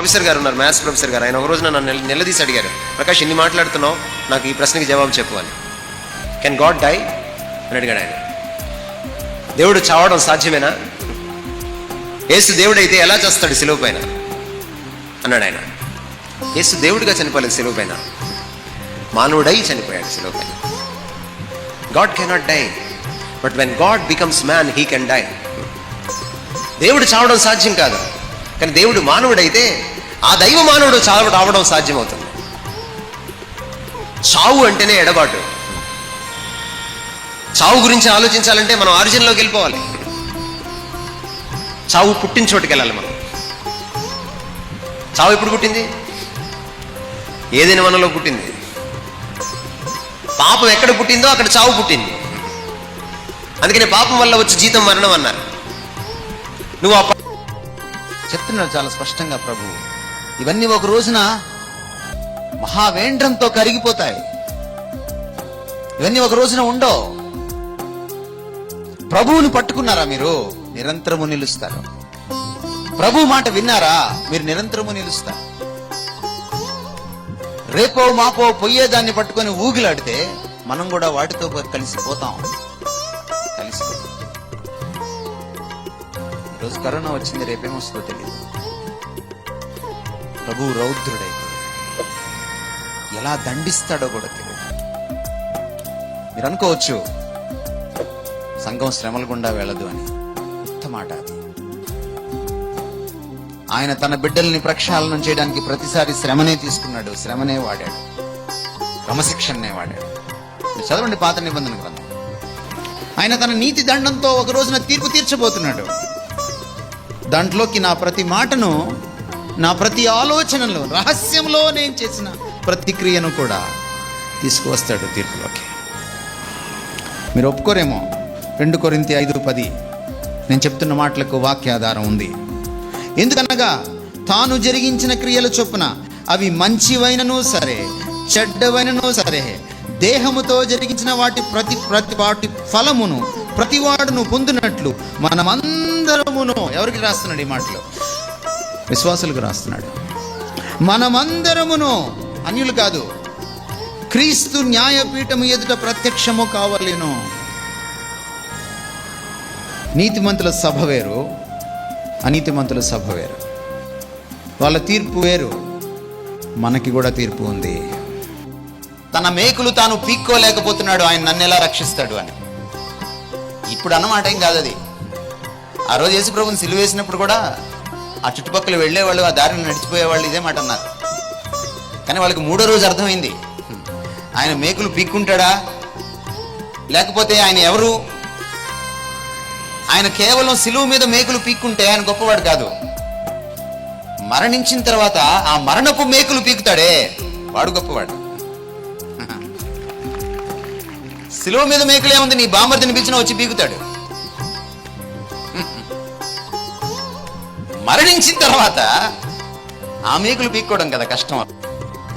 Professor గారు ఉన్నారు maths professor గారు. ఆయన ఒక రోజు నన్ను నిలదీసి అడిగారు ప్రకాష్ ఎన్ని మాట్లాడుతున్నావు నాకు ఈ ప్రశ్నకి జవాబు చెప్పాలి కెన్ గాడ్ డై అని అడిగాడు ఆయన. దేవుడు చావడం సాధ్యమేనా? యేసు దేవుడైతే ఎలా చేస్తాడు సెలవు పైన? అన్నాడు ఆయన. ఏసు దేవుడిగా చనిపోలేదు సెలవు పైన. మానవుడై చనిపోయాడు సెలవు పైన. God cannot die but when God becomes man he can die దేవుడు చావడం సాధ్యం కాదు. కానీ దేవుడు మానవుడైతే ఆ దైవ మానవుడు చావు రావడం సాధ్యమవుతుంది. చావు అంటేనే ఎడబాటు. చావు గురించి ఆలోచించాలంటే మనం ఆరిజిన్లోకి వెళ్ళిపోవాలి. చావు పుట్టిన చోటుకి వెళ్ళాలి మనం. చావు ఎప్పుడు పుట్టింది? ఏదైనా మనలో పుట్టింది. పాపం ఎక్కడ పుట్టిందో అక్కడ చావు పుట్టింది. అందుకనే పాపం వల్ల వచ్చి జీతం మరణం అన్నారు. నువ్వు ఆ చెప్తున్నాడు చాలా స్పష్టంగా ప్రభు. ఇవన్నీ ఒక రోజున మహావేంద్రంతో కరిగిపోతాయి. ఇవన్నీ ఒక రోజున ఉండవు. ప్రభువుని పట్టుకున్నారా మీరు? నిరంతరము నిలుస్తారు. ప్రభు మాట విన్నారా? మీరు నిరంతరము నిలుస్తారు. రేపో మాపో పొయ్యేదాన్ని పట్టుకొని ఊగిలాడితే మనం కూడా వాటితో కలిసిపోతాం కలిసిపోతాం రోజు కరోనా వచ్చింది రేపేమొస్తుందో తెలియదు ప్రభు రౌద్రుడై ఎలా దండిస్తాడో కూడా తెలియదు మీరు అనుకోవచ్చు సంఘం శ్రమల గుండా వెళ్ళదు అని. మాట అది. ఆయన తన బిడ్డల్ని ప్రక్షాళనం చేయడానికి ప్రతిసారి శ్రమనే తీసుకున్నాడు శ్రమనే వాడాడు క్రమశిక్షణనే వాడాడు. చదవండి పాత నిబంధన గ్రంథం. ఆయన తన నీతి దండంతో ఒక రోజున తీర్పు తీర్చబోతున్నాడు. దాంట్లోకి నా ప్రతి మాటను నా ప్రతి ఆలోచనలో రహస్యంలో నేను చేసిన ప్రతిక్రియను కూడా తీసుకువస్తాడు తీర్పులోకి. మీరు ఒప్పుకోరేమో? రెండు కొరింతి ఐదు పది. నేను చెప్తున్న మాటలకు వాక్యాధారం ఉంది. ఎందుకనగా తాను జరిగించిన క్రియల చొప్పున అవి మంచివైనను సరే చెడ్డవైనను సరే దేహముతో జరిగించిన వాటి ప్రతి ప్రతి వాటి ఫలమును ప్రతివాడును పొందినట్లు మనమందరమును ఎవరికి రాస్తున్నాడు ఈ మాటలు? విశ్వాసులకు రాస్తున్నాడు. మనమందరమును అన్యులు కాదు క్రీస్తు న్యాయపీఠము ఎదుట ప్రత్యక్షము కావలేను. నీతిమంతుల సభ వేరు అనీతిమంతుల సభ వేరు. వాళ్ళ తీర్పు వేరు మనకి కూడా తీర్పు ఉంది. తన మేకులు తాను పీక్కోలేకపోతున్నాడు ఆయన నన్ను ఎలా రక్షిస్తాడు అని. ఇప్పుడు అన్నమాట ఏం కాదు అది ఆ రోజు యేసు ప్రభుని సిలువేసినప్పుడు కూడా ఆ చుట్టుపక్కల వెళ్ళేవాళ్ళు ఆ దారిని నడిచిపోయేవాళ్ళు ఇదే మాట అన్నారు. కానీ వాళ్ళకి మూడో రోజు అర్థమైంది. ఆయన మేకులు పీక్కుంటాడా? లేకపోతే ఆయన ఎవరు? ఆయన కేవలం సిలువు మీద మేకులు పీక్కుంటే ఆయన గొప్పవాడు కాదు. మరణించిన తర్వాత ఆ మరణపు మేకులు పీకుతాడే. వాడు గొప్పవాడు. సిలువ మీద మేకులు ఏముంది? నీ బామర్దిని పిలిచినా వచ్చి పీకుతాడు. మరణించిన తర్వాత ఆ మేకులు పీక్కోవడం కదా కష్టం.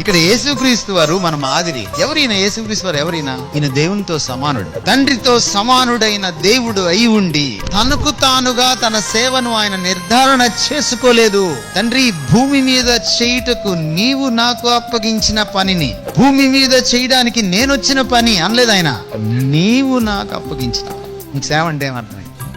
ఇక్కడ యేసుక్రీస్తు వారు మన మాదిరి ఎవరైనా యేసుక్రీస్తు వారు ఎవరైనా ఈయన దేవునితో సమానుడు. తండ్రితో సమానుడైన దేవుడు అయి ఉండి తనకు తానుగా తన సేవను ఆయన నిర్ధారణ చేసుకోలేదు. తండ్రి భూమి మీద చేయుటకు నీవు నాకు అప్పగించిన పనిని భూమి మీద చేయడానికి నేనొచ్చిన పని అనలేదు ఆయన. నీవు నాకు అప్పగించిన సేవంటే నీకు సేవ అంటే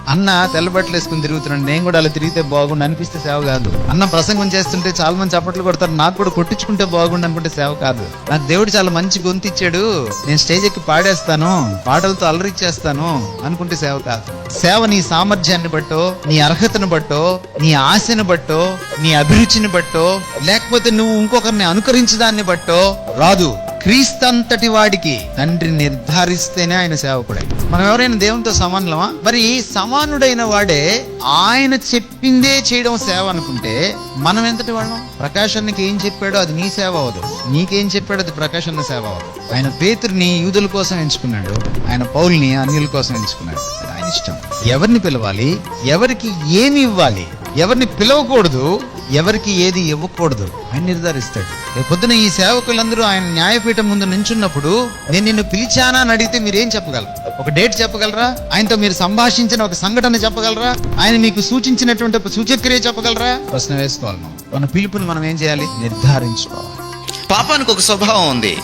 అన్న తెల్లబట్టలు వేసుకుని తిరుగుతున్నాడు. నేను కూడా అలా తిరిగితే బాగుండు అనిపిస్తే సేవ కాదు. అన్న ప్రసంగం చేస్తుంటే చాలా మంది చప్పట్లు కొడతారు. నాకు కూడా కొట్టించుకుంటే బాగుండు అనుకుంటే సేవ కాదు. నాకు దేవుడు చాలా మంచి గొంతు ఇచ్చాడు. నేను స్టేజ్ ఎక్కి పాడేస్తాను. పాటలతో అలరిచ్చేస్తాను అనుకుంటే సేవ కాదు. సేవ నీ సామర్థ్యాన్ని బట్టో నీ అర్హతను బట్టో నీ ఆశను బట్టో నీ అభిరుచిని బట్టో లేకపోతే నువ్వు ఇంకొకరిని అనుకరించడాన్ని బట్టో రాదు. క్రీస్తంతటి వాడికి తండ్రి నిర్ధారిస్తేనే ఆయన సేవకుడై. మనం ఎవరైనా దేవునితో సమానులమా? మరి సమానుడైన వాడే ఆయన చెప్పిందే చేయడం సేవ అనుకుంటే మనం ఎంతటి వాళ్ళం? ప్రకాశానికి ఏం చెప్పాడో అది నీ సేవ అవ్వదు. నీకేం చెప్పాడో అది ప్రకాశన్న సేవ అవదు ఆయన పేతుర్ని యూదుల కోసం ఎంచుకున్నాడు. ఆయన పౌల్ని అన్యుల కోసం ఎంచుకున్నాడు. ఆయన ఇష్టం. ఎవరిని పిలవాలి? ఎవరికి ఏమి ఇవ్వాలి? ఎవరిని పిలవకూడదు? ఎవరికి ఏది ఇవ్వకూడదు. ఆయన నిర్ధారిస్తాడు. రేపు పొద్దున ఈ సేవకులందరూ ఆయన న్యాయపీఠం ముందు నించున్నప్పుడు నేను నిన్ను పిలిచానా అని అడిగితే మీరేం చెప్పగలరు? ఒక డేట్ చెప్పగలరా? ఆయనతో మీరు సంభాషించిన ఒక సంఘటన చెప్పగలరా? ఆయన మీకు సూచించినటువంటి సూచక్రియ చెప్పగలరా? ప్రశ్న వేసుకోవాలి మనం. మన పిలుపుని మనం ఏం చేయాలి? నిర్ధారించుకోవాలి. పాపానికి ఒక స్వభావం ఉంది.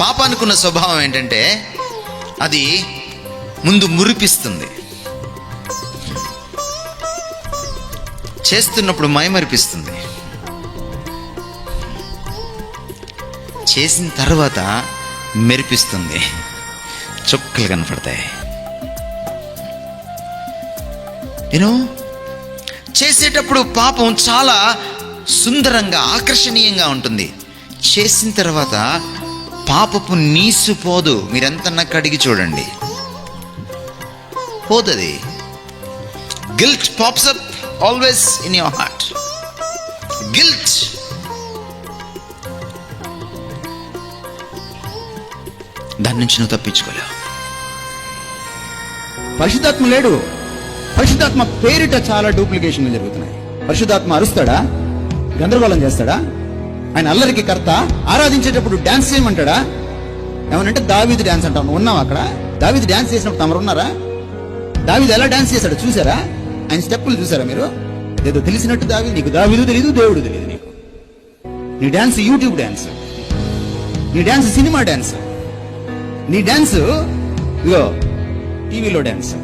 పాపానికి ఉన్న స్వభావం ఏంటంటే అది ముందు మురిపిస్తుంది. చేస్తున్నప్పుడు మైమరిపిస్తుంది. చేసిన తర్వాత మెరిపిస్తుంది. చుక్కలు కనపడతాయి. నేను చేసేటప్పుడు పాపం చాలా సుందరంగా ఆకర్షణీయంగా ఉంటుంది. చేసిన తర్వాత పాపపు నీసు పోదు. మీరెంతన్నా కడిగి చూడండి. పోతుంది guilt pops up always in your heart guilt దాని నుంచి నువ్వు తప్పించుకోలేవు. పరిశుద్ధాత్మ లేడు. పరిశుద్ధాత్మ పేరిట చాలా డూప్లికేషన్లు జరుగుతున్నాయి. పరిశుద్ధాత్మ అరుస్తాడా? గందరగోళం చేస్తాడా? ఆయన అల్లరికి కర్త ఆరాధించేటప్పుడు డాన్స్ చేయమంటాడా? ఏమనంటే దావీది డాన్స్ అంటాం. ఉన్నాం అక్కడ? దావీది డాన్స్ చేసినప్పుడు తమరు ఉన్నారా? దావీది ఎలా డాన్స్ చేశాడు? చూసారా ఆయన స్టెప్పులు చూసారా మీరు? ఏదో తెలిసినట్టు దావి నీకు దావిదు తెలియదు దేవుడు తెలియదు నీకు. నీ డాన్స్ యూట్యూబ్ డాన్స్. నీ డాన్స్ సినిమా డాన్స్. నీ డాన్స్ ఇగో టీవీలో డాన్స్.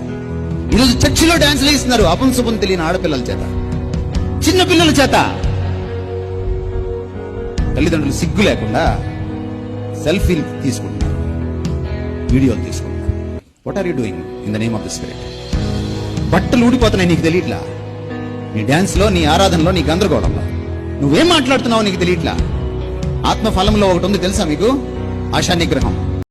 ఈరోజు చర్చిలో డాన్స్ ఇస్తున్నారు అపంశుభం తెలియని ఆడపిల్లల చేత. చిన్న పిల్లల చేత. తల్లిదండ్రులు సిగ్గు లేకుండా సెల్ఫీలు తీసుకుంటున్నారు. వీడియోలు తీసుకుంటున్నారు. What are you doing in the name of the spirit బట్టలు ఊడిపోతున్నాయి నీకు తెలియట్లా నీ డ్యాన్స్లో నీ ఆరాధనలో నీ గందరగోళంలో. నువ్వేం మాట్లాడుతున్నావో నీకు తెలియట్లా ఆత్మఫలంలో ఒకటి ఉంది తెలుసా మీకు? ఆశా నిగ్రహం